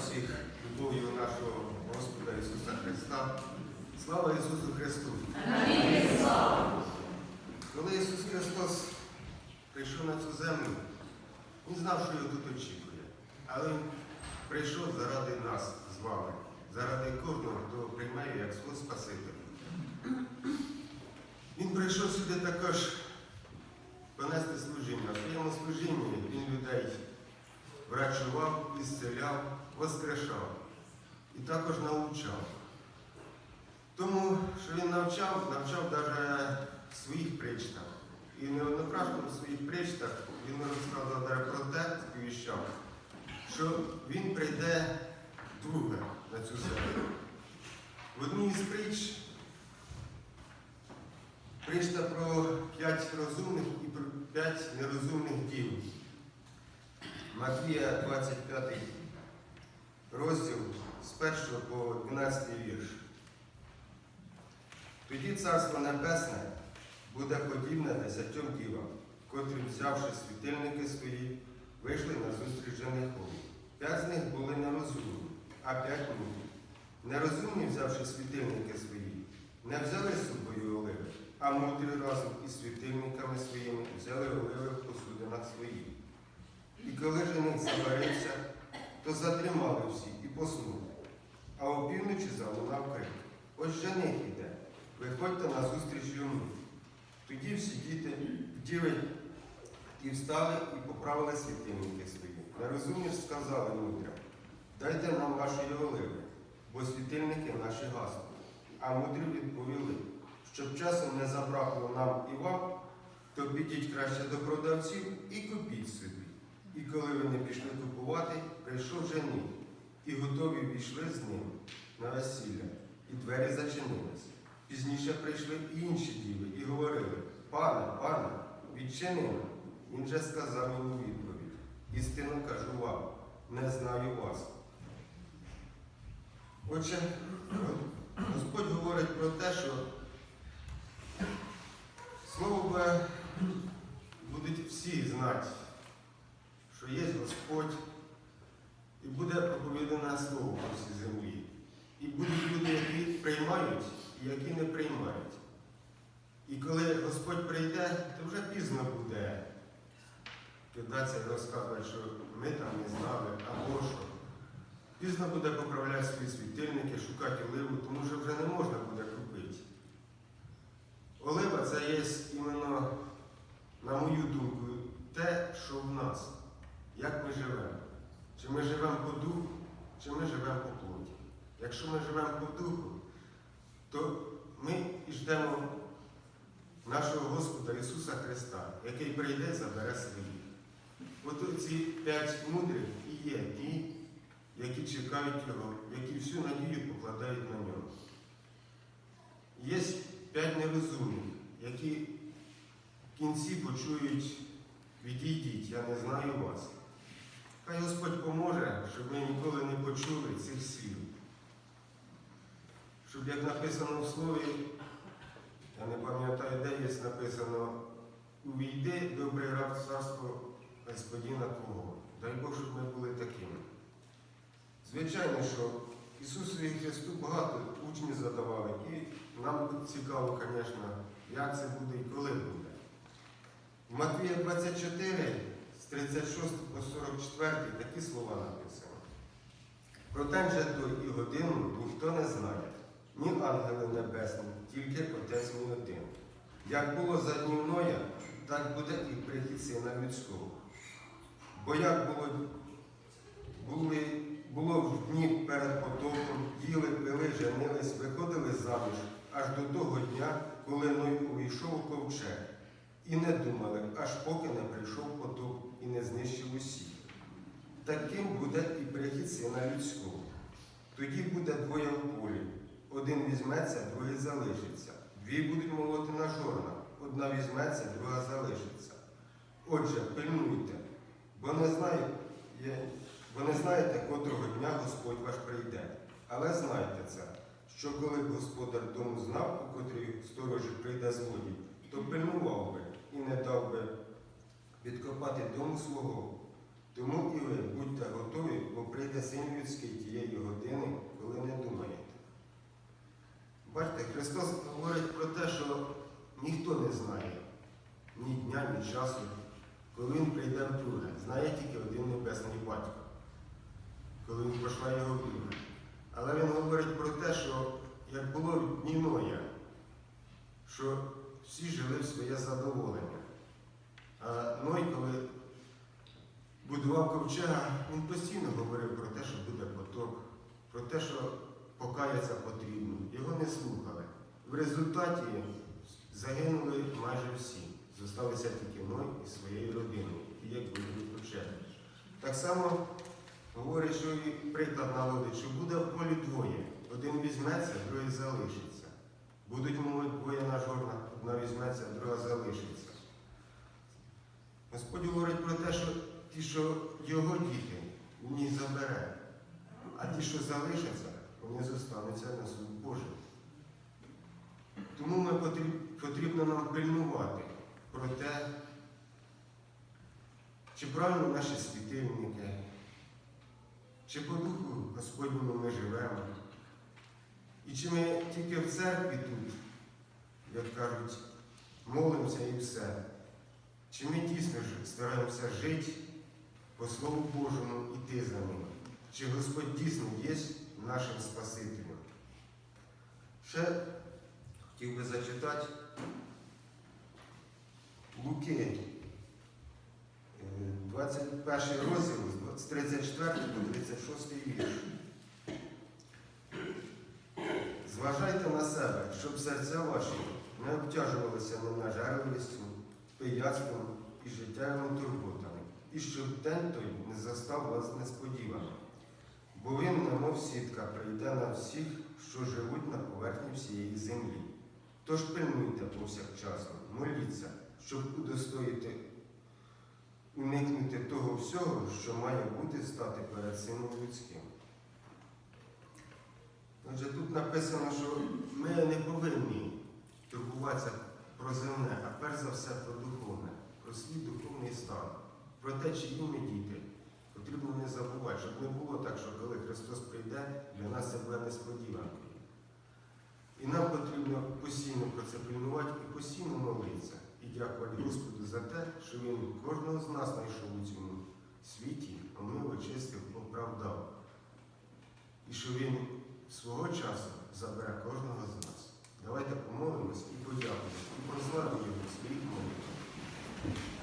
всіх любов'ю нашого Господа Ісуса Христа. Слава Ісусу Христу! Коли Ісус Христос прийшов на цю землю, Він знав, що його тут очікує. Але Він прийшов заради нас з вами, заради кожного, хто приймає як свого Спасителя. Він прийшов сюди також понести служіння. В своєму служінні він людей врачував, ісцеляв, воскрешав і також навчав. Тому, що він навчав, навчав навіть в своїх причтах. І неоднократно в своїх причтах він розказував про те, сповіщав, що він прийде друге на цю землю. В одній із притч причта про п'ять розумних і про п'ять нерозумних дів. Матвія 25 розділ з 1 по 12 вірш. Тоді Царство Небесне буде подібне десятьом дівам, котрі, взявши світильники свої, вийшли на зустріч женихові. П'ять з них були нерозумні, а п'ять мудрі. Нерозумні, взявши світильники свої, не взяли з собою оливи, а мудрі разом із світильниками своїми взяли оливи в посудинах своїх. І коли жених заварився, то затримали всі і поснули. А опівночі залунав крик. Ось жених іде, виходьте на зустріч йому. Тоді всі діти діви і встали і поправили світильники свої. Нерозумні сказали мудрям, дайте нам вашої оливи, бо світильники наші гаснуть. А мудрі відповіли, щоб часом не забракло нам і вам, то підіть краще до продавців і купіть собі. І коли вони пішли купувати, прийшов жених, і готові війшли з ним на весілля, і двері зачинились. Пізніше прийшли інші діви і говорили, пане, пане, відчини. Він же сказав йому відповідь. Істинно кажу вам, не знаю вас. Отже, Господь говорить про те, що слово Боже будуть всі знати, що Господь, і буде проповідане слово по всій землі. І будуть люди, які приймають і які не приймають. І коли Господь прийде, то вже пізно буде кидатися і розказувати, що ми там не знали, або що. Пізно буде поправляти свої світильники, шукати оливу, тому що вже не можна буде купити. Олива це є іменно, на мою думку, те, що в нас, як ми живемо. Чи ми живемо по духу, чи ми живемо по плоті. Якщо ми живемо по духу, то ми і ждемо нашого Господа Ісуса Христа, який прийде і забере свої. От ці п'ять мудрих і є ті, які чекають Його, які всю надію покладають на нього. Є п'ять нерозумних, які в кінці почують, відійдіть, я не знаю вас. Хай Господь поможе, щоб ми ніколи не почули цих слів. Щоб, як написано в слові, я не пам'ятаю, де є написано, увійди добрий раб царство Господіна Твого. Дай Бог, щоб ми були такими. Звичайно, що Ісусу і Христу багато учнів задавали, і нам цікаво, звісно, як це буде і коли буде. Матвія 24, з 36 по 44 такі слова написано. Про день же то і годину ніхто не знає, ні ангели небесні, тільки Отець мій один. Як було за днів Ноя, так буде і прихід сина людського. Бо як було, були, було в дні перед потопом, їли, пили, женились, виходили заміж, аж до того дня, коли Ной увійшов у ковчег, і не думали, аж поки не прийшов потоп і не знищив усіх. Таким буде і прихід сина людського. Тоді буде двоє в полі. Один візьметься, другий залишиться. Дві будуть молоти на жорна. Одна візьметься, друга залишиться. Отже, пильнуйте, бо не знаєте, бо не знаєте, котрого дня Господь ваш прийде. Але знайте це, що коли б господар дому знав, у котрій сторожі прийде злодій, то пильнував би і не дав би відкопати дому свого. Тому і ви будьте готові, бо прийде син людський тієї години, коли не думаєте. Бачите, Христос говорить про те, що ніхто не знає ні дня, ні часу, коли Він прийде вдруге. Знає тільки один небесний батько, коли він пройшла його друга. Але він говорить про те, що як було в дні Ноя, що всі жили в своє задоволення. Ной, коли будував ковчега, він постійно говорив про те, що буде потоп, про те, що покаятися потрібно. Його не слухали. В результаті загинули майже всі. Зосталися тільки Ной і своєю родиною, і як будуть ковчеги. Так само говорить, що і приклад наводить, що буде в полі двоє. Один візьметься, другий залишиться. Будуть, мовить, двоє на жорнах, одна візьметься, друга залишиться. Господь говорить про те, що ті, що його діти, він забере, а ті, що залишаться, вони зостануться на суд Божий. Тому ми потріб- потрібно нам пильнувати про те, чи правильно наші світильники, чи по духу Господньому ми живемо. І чи ми тільки в церкві тут, як кажуть, молимося і все. Чи ми дійсно стараємося жити по Слову Божому іти за ним? Чи Господь дійсно є нашим Спасителем? Ще хотів би зачитати Луки, е, 21 розділ з 34 по 36 вірш. Зважайте на себе, щоб серця ваші не обтяжувалися ненажерливістю, пияцтвом і життєвими турботами, і щоб день той не застав вас несподівано. Бо він, немов сітка, прийде на всіх, що живуть на поверхні всієї землі. Тож пильнуйте повсякчасно, моліться, щоб удостоїти, уникнути того всього, що має бути стати перед сином людським. Отже, тут написано, що ми не повинні турбуватися про земне, а перш за все про духовне, про свій духовний стан, про те, чиї ми діти. Потрібно не забувати, щоб не було так, що коли Христос прийде, для нас це буде несподіванкою. І нам потрібно постійно про це пильнувати і постійно молитися. І дякувати Господу за те, що Він кожного з нас знайшов у цьому світі, омив, очистив, оправдав. І що Він свого часу забере кожного з нас. Давайте помолимось і подякуємо, і прославимо своїх молитвах.